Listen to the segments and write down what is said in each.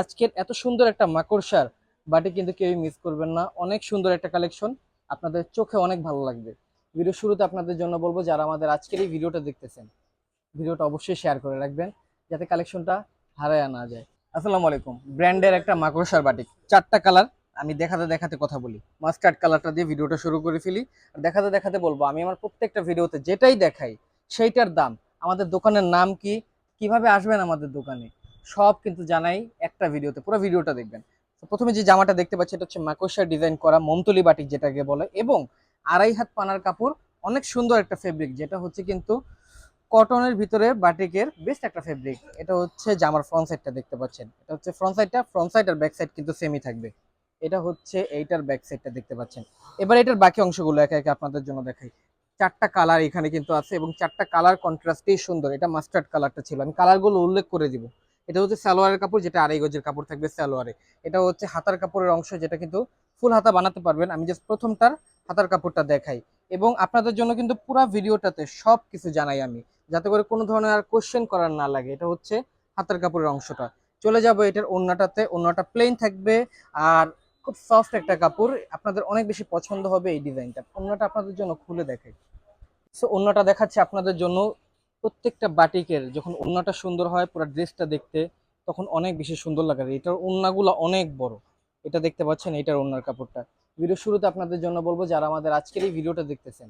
আজকের এত সুন্দর একটা মাকড়সার বাটি কিন্তু কেউই মিস করবেন না। অনেক সুন্দর একটা কালেকশন আপনাদের চোখে অনেক ভালো লাগবে। ভিডিও শুরুতে আপনাদের জন্য বলব, যারা আমাদের আজকের এই ভিডিওটা দেখতেছেন, ভিডিওটা অবশ্যই শেয়ার করে রাখবেন, যাতে কালেকশনটা হারায় না যায়। আসসালামু আলাইকুম। ব্র্যান্ডের একটা মাকড়সার বাটিক চারটা কালার আমি দেখাতে দেখাতে কথা বলি। মাস্টার্ড কালারটা দিয়ে ভিডিওটা শুরু করে ফেলি। দেখাতে দেখাতে বলব, আমি আমার প্রত্যেকটা ভিডিওতে যেটাই দেখাই, সেইটার দাম। আমাদের দোকানের নাম কি? কীভাবে আসবেন আমাদের দোকানে? সব কিন্তু জানাই একটা ভিডিওতে, পুরো ভিডিওটা দেখবেন। তো প্রথমে যে জামাটা দেখতে পাচ্ছি, এটা হচ্ছে মাকড়সার ডিজাইন করা মমতলি বাটিক যেটাকে বলে, এবং আড়াই হাত পানার কাপড়, অনেক সুন্দর একটা ফেব্রিক যেটা হচ্ছে কিন্তু কটনের ভিতরে বাটিকের বেস্ট একটা ফেব্রিক এটা হচ্ছে জামার ফ্রন্ট সাইডটা দেখতে পাচ্ছেন। এটা হচ্ছে ফ্রন্ট সাইডটা ফ্রন্ট সাইড আর ব্যাক সাইড কিন্তু সেমই থাকবে। এটা হচ্ছে এইটার ব্যাক সাইডটা দেখতে পাচ্ছেন। এবার এটার বাকি অংশগুলো একে একে আপনাদের জন্য দেখাই। চারটা কালার এখানে কিন্তু আছে, এবং চারটা কালার কন্ট্রাস্টেই সুন্দর। এটা মাস্টার্ড কালারটা ছিল। আমি কালারগুলো উল্লেখ করে দিব। এটা হচ্ছে সালোয়ারের কাপড়, যেটা আড়াই গজের কাপড় থাকবে সালোয়ারে। এটা হচ্ছে হাতার কাপড়ের অংশ, যেটা কিন্তু ফুল হাতা বানাতে পারবেন। আমি জাস্ট প্রথমটার হাতার কাপড়টা দেখাই। এবং আপনাদের জন্য কিন্তু পুরো ভিডিওটাতে সব কিছু জানাই আমি, যাতে করে কোনো ধরনের আর কোশ্চেন করার না লাগে। এটা হচ্ছে হাতার কাপড়ের অংশটা। চলে যাব এটার ওড়নাটাতে। ওড়নাটা প্লেন থাকবে আর খুব সফট একটা কাপড়। আপনাদের অনেক বেশি পছন্দ হবে এই ডিজাইনটা ওড়নাটা আপনাদের জন্য খুলে দেখাই। সো ওড়নাটা দেখাচ্ছে আপনাদের জন্য প্রত্যেকটা বাটিকের যখন ওড়নাটা সুন্দর হয়, পুরো ড্রেসটা দেখতে তখন অনেক বেশি সুন্দর লাগে। এটার ওড়নাগুলো অনেক বড়। এটা দেখতে পাচ্ছেন, এটার ওড়নার কাপড়টা। ভিডিও শুরুতে আপনাদের জন্য বলব, যারা আমাদের আজকের এই ভিডিওটা দেখতেছেন,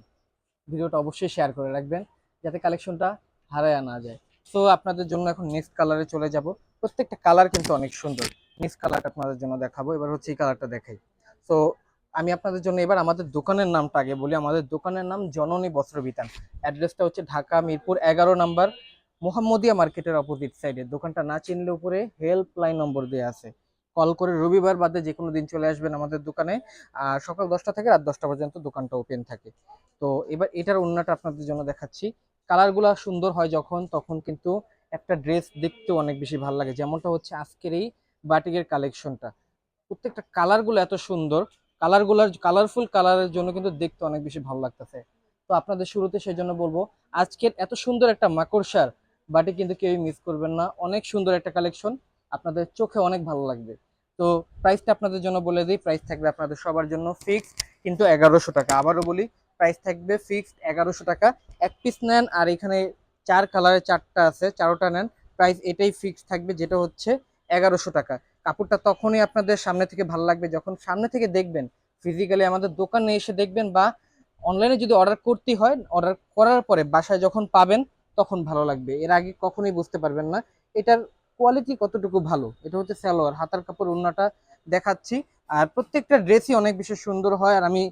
ভিডিওটা অবশ্যই শেয়ার করে রাখবেন, যাতে কালেকশনটা হারায় না যায়। সো আপনাদের জন্য এখন নেক্সট কালারে চলে যাব। প্রত্যেকটা কালার কিন্তু অনেক সুন্দর। নেক্সট কালারটা আপনাদের জন্য দেখাবো। এবার হচ্ছে এই কালারটা দেখাই। সো আমি আপনাদের জন্য এবার আমাদের দোকানের নামটা আগে বলি। আমাদের দোকানের নাম জননী বস্ত্র বিতান অ্যাড্রেসটা হচ্ছে ঢাকা মিরপুর এগারো নাম্বার মোহাম্মদিয়া মার্কেটের অপোজিট সাইডে। দোকানটা না চিনলে উপরে হেল্পলাইন নম্বর দেওয়া আছে। কল করে রবিবার বাদে যে কোনো দিন চলে আসবেন আমাদের দোকানে। আর সকাল দশটা থেকে রাত দশটা পর্যন্ত দোকানটা ওপেন থাকে। তো এবার এটার অন্যটা আপনাদের জন্য দেখাচ্ছি। কালারগুলো সুন্দর হয় যখন, তখন কিন্তু একটা ড্রেস দেখতেও অনেক বেশি ভালো লাগে। যেমনটা হচ্ছে আজকের এই বাটিকের কালেকশনটা প্রত্যেকটা কালারগুলো এত সুন্দর। কালারগুলোর কালারফুল কালারের জন্য কিন্তু দেখতে অনেক বেশি ভালো লাগতেছে। তো আপনাদের শুরুতে সেই জন্য বলব, আজকের এত সুন্দর একটা মাকড়সার বাটি কিন্তু কেউই মিস করবেন না। অনেক সুন্দর একটা কালেকশন আপনাদের চোখে অনেক ভালো লাগবে। তো প্রাইসটা আপনাদের জন্য বলে দিই প্রাইস থাকবে আপনাদের সবার জন্য ফিক্সড কিন্তু এগারোশো টাকা। আবারও বলি প্রাইস থাকবে ফিক্সড এগারোশো টাকা। এক পিস নেন আর এখানে চার কালারের চারটা আছে, চারোটা নেন। প্রাইস এটাই ফিক্সড থাকবে, যেটা হচ্ছে এগারোশো টাকা। কাপড়টা তখনই আপনাদের সামনে থেকে ভালো লাগবে যখন সামনে থেকে দেখবেন ফিজিক্যালি আমাদের দোকানে এসে দেখবেন বা অনলাইনে যদি অর্ডার করতে হয় অর্ডার করার পরে বাসায় যখন পাবেন তখন ভালো লাগবে। এর আগে কখনোই বুঝতে পারবেন না। এটার কোয়ালিটি কতটুকু ভালো? এটা হচ্ছে সালোয়ার। হাতার কাপড় ওড়নাটা দেখাচ্ছি। আর প্রত্যেকটা ড্রেসই অনেক বেশি সুন্দর হয়। আর আমি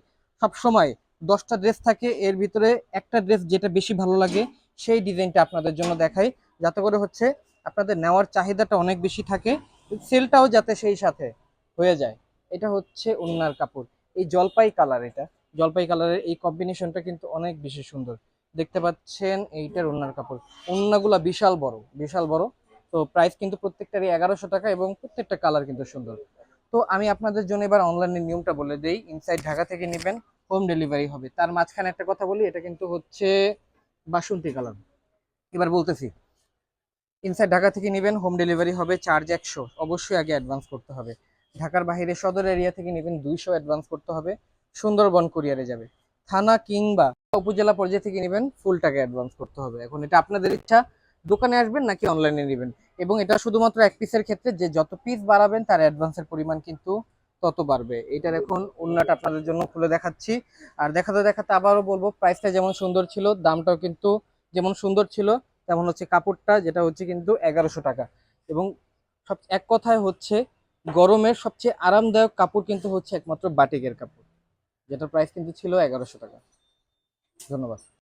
সব সময় দশটা ড্রেস থাকে, এর ভিতরে একটা ড্রেস যেটা বেশি ভালো লাগে, সেই ডিজাইনটা আপনাদের জন্য দেখাই। যাতে করে হচ্ছে আপনাদের নেওয়ার চাহিদাটা অনেক বেশি থাকে। সেলটাও যাতে সেই সাথে হয়ে যায়। এটা হচ্ছে ওড়নার কাপড়। এই জলপাই কালার এটা। জলপাই কালারের এই কম্বিনেশনটা কিন্তু অনেক বেশি সুন্দর। দেখতে পাচ্ছেন এইটার ওড়নার কাপড়। ওড়নাগুলা বিশাল বড় বিশাল বড়। তো প্রাইস কিন্তু প্রত্যেকটারই এগারোশো টাকা এবং প্রত্যেকটা কালার কিন্তু সুন্দর। তো আমি আপনাদের জন্য এবার অনলাইনের নিয়মটা বলে দেই। ইনসাইড ঢাকা থেকে নেবেন হোম ডেলিভারি হবে। তার মাঝখানে একটা কথা বলি, এটা কিন্তু হচ্ছে বাসন্তী কালার। এবার বলতেছি। ইনসাইড ঢাকা থেকে নেবেন হোম ডেলিভারি হবে চার্জ একশো। অবশ্যই আগে অ্যাডভান্স করতে হবে। ঢাকার বাইরে সদর এরিয়া থেকে নেবেন দুইশো অ্যাডভান্স করতে হবে। সুন্দরবন কুরিয়ারে যাবে। থানা কিংবা উপজেলা পর্যায়ে থেকে নেবেন ফুল টাকা অ্যাডভান্স করতে হবে। এখন এটা আপনাদের ইচ্ছা, দোকানে আসবেন নাকি অনলাইনে নেবেন? এবং এটা শুধুমাত্র এক পিসের ক্ষেত্রে যে যত পিস বাড়াবেন, তার অ্যাডভান্সের পরিমাণ কিন্তু তত বাড়বে। এটার এখন অন্যটা আপনাদের জন্য খুলে দেখাচ্ছি। আর দেখাতে দেখাতে আবারও বলব প্রাইসটা যেমন সুন্দর ছিল, দামটাও কিন্তু যেমন সুন্দর ছিল তেমন হচ্ছে কাপড়টা, যেটা হচ্ছে কিন্তু এগারোশো টাকা। এবং সব এক কথায় হচ্ছে গরমের সবচেয়ে আরামদায়ক কাপড় কিন্তু হচ্ছে একমাত্র বাটিকের কাপড়, যেটার প্রাইস কিন্তু ছিল এগারোশো টাকা। ধন্যবাদ।